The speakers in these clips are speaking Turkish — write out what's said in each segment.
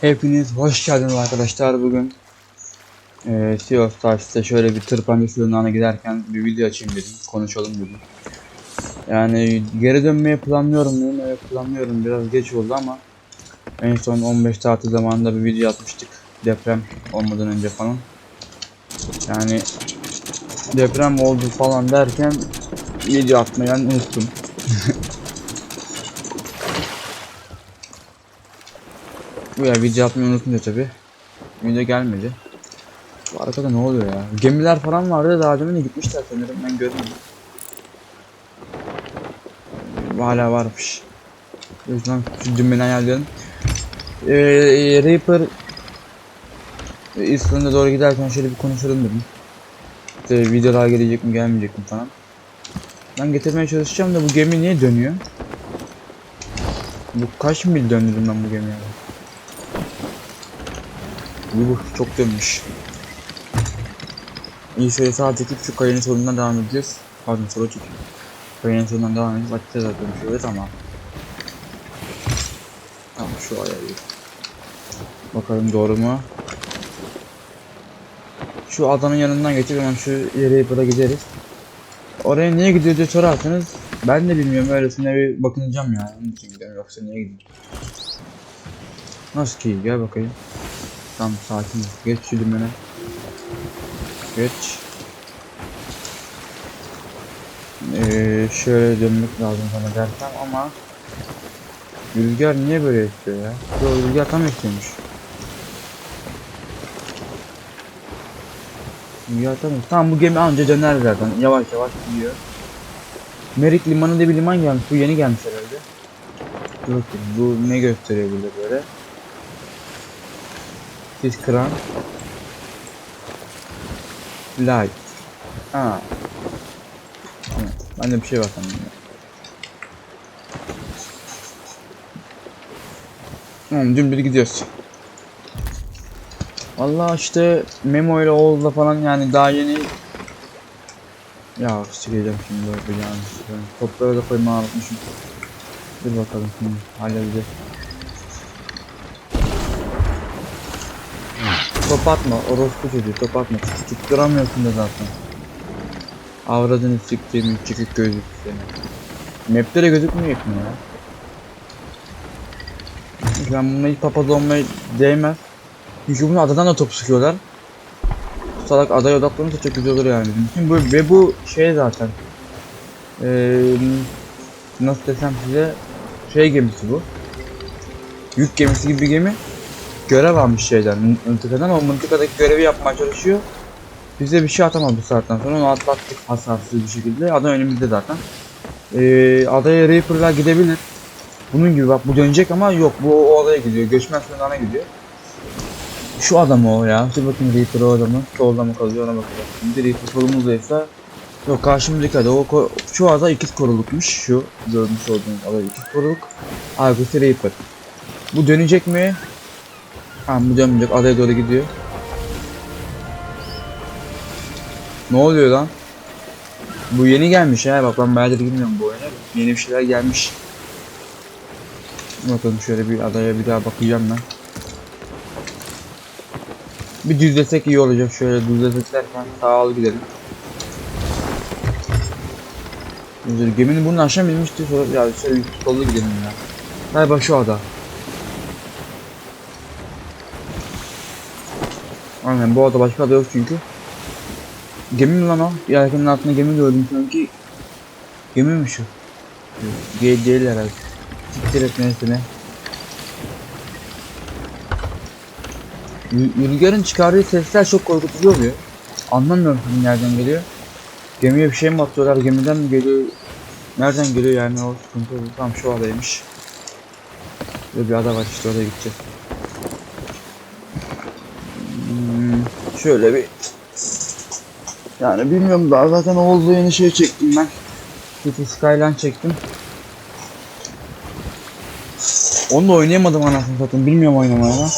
Hepiniz hoş geldiniz arkadaşlar. Bugün eee Sea of Stars'ta şöyle bir tırpanca sığınağına giderken bir video açayım dedim. Konuşalım dedim. Yani geri dönmeyi planlıyorum dedim. Evet planlıyorum. Biraz geç oldu ama En son 15 tatil zamanında bir video atmıştık. Deprem olmadan önce falan. Yani deprem oldu falan derken video atmayı unuttum ya video atmayı unutunca tabi. Video gelmedi. Bu arkada ne oluyor ya? Gemiler falan vardı daha demin de gitmişler sanırım ben görmedim. Hala varmış. O yüzden şu dümeni. Ee, Reaper İsland'a doğru giderken şöyle bir konuşalım dedim. İşte videolar gelecek mi gelmeyecek mi falan. Ben getirmeye çalışacağım da bu gemi niye dönüyor? Bu kaç mil döndürdüm ben bu gemiye? Yuh çok dönmüş. İyi şöyle sağa çekip şu kayanın solundan devam edeceğiz. Pardon sola çekip. Kayanın solundan devam edeceğiz. Açacağız zaten şöyle tamam. Tamam şu ayarı. Bakalım doğru mu? Şu adanın yanından geçip hemen şu yere yapıda gideriz. Oraya niye gidiyor diye sorarsanız ben de bilmiyorum öylesine bir bakınacağım yani. Onun için gidiyorum yoksa niye gidiyorum? Nasıl ki gel bakayım. Tamam sakin. Geç şu. Geç. Ee, şöyle dönmek lazım sana dersem ama Rüzgar niye böyle esiyor ya? Yo rüzgar tam esiyormuş. Rüzgar tam esiyor. Tamam bu gemi anca döner zaten. Yavaş yavaş gidiyor. Merik limanı diye bir liman gelmiş. Bu yeni gelmiş herhalde. Dur bu ne gösteriyor burada böyle? Siz kıran. Light. Ha. Tamam. Bende bir şey var sanırım. ya. Tamam dümdüz gidiyoruz. Vallahi işte Memo ile Oğuz'la falan yani daha yeni ya sileceğim şimdi böyle yani. Toprağı da koymayı unutmuşum. Dur bakalım şimdi halledeceğiz. Top atma, orospu çocuğu top atma. Tutturamıyorsun da zaten. Avradını siktiğim çıkık gözlük seni. Map'te de gözükmüyor ki ya. Ben bununla hiç papaz olmaya değmez. Çünkü bunu adadan da top sıkıyorlar. Salak adaya odaklanırsa çok güzel olur yani. Bütün bu, ve bu şey zaten. Ee, nasıl desem size şey gemisi bu. Yük gemisi gibi bir gemi görev almış şeyden, mıntıkadan. O mıntıkadaki görevi yapmaya çalışıyor. Bize bir şey atamadı bu saatten sonra. Onu atlattık hasarsız bir şekilde. Ada önümüzde zaten. Ee, adaya Reaper'lar gidebilir. Bunun gibi bak bu dönecek ama yok bu o adaya gidiyor. Göçmen sınırlarına gidiyor. Şu adam o ya. Dur bakayım Reaper o adamı. Solda mı kalıyor ona bakacağız. Şimdi Reaper solumuzdaysa Yok karşımızdaki ada o şu ada ikiz korulukmuş. Şu görmüş olduğunuz ada ikiz koruluk. Arkası Reaper. Bu dönecek mi? Tamam bu dönmeyecek adaya doğru gidiyor. Ne oluyor lan? Bu yeni gelmiş ha bak ben bayağıdır girmiyorum bu oyuna. Yeni bir şeyler gelmiş. Bakalım şöyle bir adaya bir daha bakacağım ben. Bir düzlesek iyi olacak şöyle düzlesek derken sağa ol gidelim. Geminin bunun aşağı inmişti sonra ya şöyle bir gidelim ya. Galiba şu ada. Aynen bu ada başka ada yok çünkü. Gemi mi lan o? Yelkenin altında gemi gördüm sanki. Gemi mi şu? Değil, değil herhalde. Siktir et neyse ne. Rü- Rüzgarın çıkardığı sesler çok korkutucu oluyor. Anlamıyorum nereden geliyor. Gemiye bir şey mi atıyorlar, gemiden mi geliyor? Nereden geliyor yani o sıkıntı oluyor. Tam şu adaymış. Böyle bir ada var işte oraya gideceğiz. Hmm, şöyle bir yani bilmiyorum daha zaten Oğuz'la yeni şey çektim ben. City Skyline çektim. Onu da oynayamadım anasını satayım. Bilmiyorum oynamayı ama.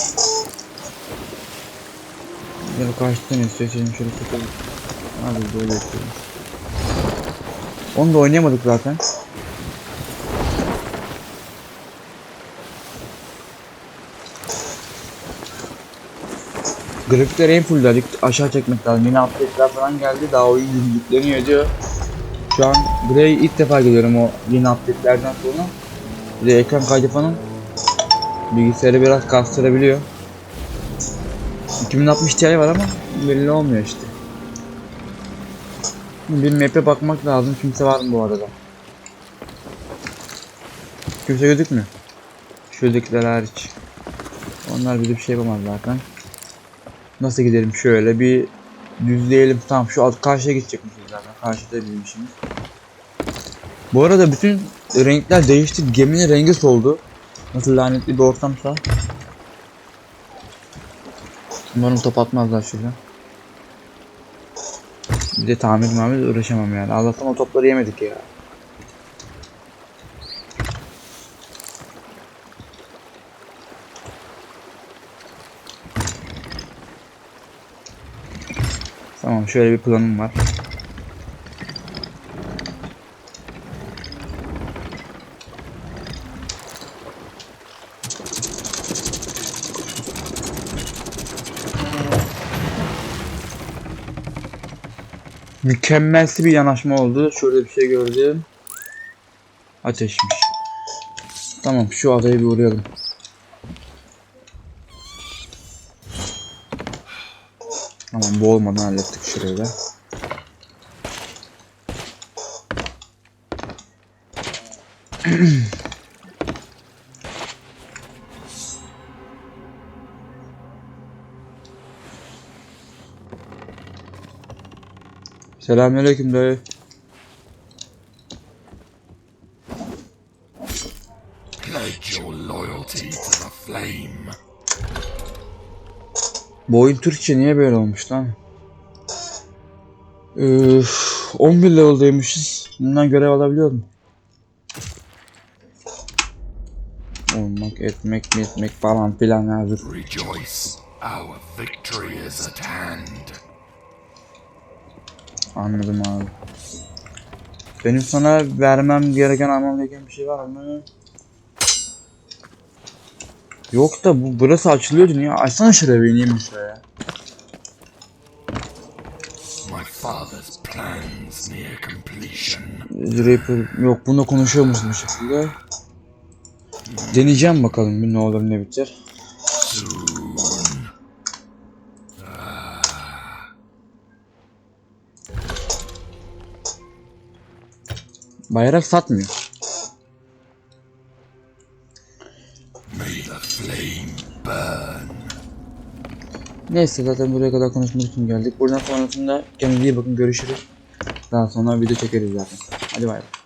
Ya da karşıdan istiyorsan şöyle tutalım. Abi böyle yapıyorum. Onu da oynayamadık zaten. Grafikleri en fullledik. Aşağı çekmek lazım. Yeni update'ler falan geldi. Daha oyun yükleniyor diyor. Şu an buraya ilk defa geliyorum o yeni update'lerden sonra. Bir de ekran kaydı falan bilgisayarı biraz kastırabiliyor. 2060 Ti var ama belli olmuyor işte. Bir map'e bakmak lazım. Kimse var mı bu arada? Kimse gözükmüyor. Şuradakiler hariç. Onlar bize bir şey yapamaz zaten. Nasıl gidelim şöyle bir düzleyelim. Tamam şu alt karşıya gidecekmişiz zaten. Karşıda bizim işimiz. Bu arada bütün renkler değişti. Geminin rengi soldu. Nasıl lanetli bir ortamsa. Umarım top atmazlar şuradan. Bir de tamir mamir uğraşamam yani. Allah'tan o topları yemedik ya. Tamam şöyle bir planım var. Mükemmelsi bir yanaşma oldu. Şöyle bir şey gördüm. Ateşmiş. Tamam şu adaya bir uğrayalım. Tamam bu olmadan hallettik şurayı da. Selamünaleyküm dayı. Pledge your loyalty to the flame. Bu oyun Türkçe niye böyle olmuş lan? Üf, 11 level'daymışız. Bundan görev alabiliyorum. Olmak, etmek, etmek falan filan hazır. Rejoice, our victory is at hand. Anladım abi. Benim sana vermem gereken, almam gereken bir şey var mı? Yok da bu burası açılıyordu niye? Açsana şuraya bir ineyim şuraya. My father's plans near completion. Reaper yok bunda konuşuyor musun bu şekilde? Deneyeceğim bakalım bir ne olur ne biter. Bayrak satmıyor. Neyse zaten buraya kadar konuşmak için geldik. Buradan sonrasında kendinize iyi bakın görüşürüz. Daha sonra video çekeriz zaten. Hadi bay bay.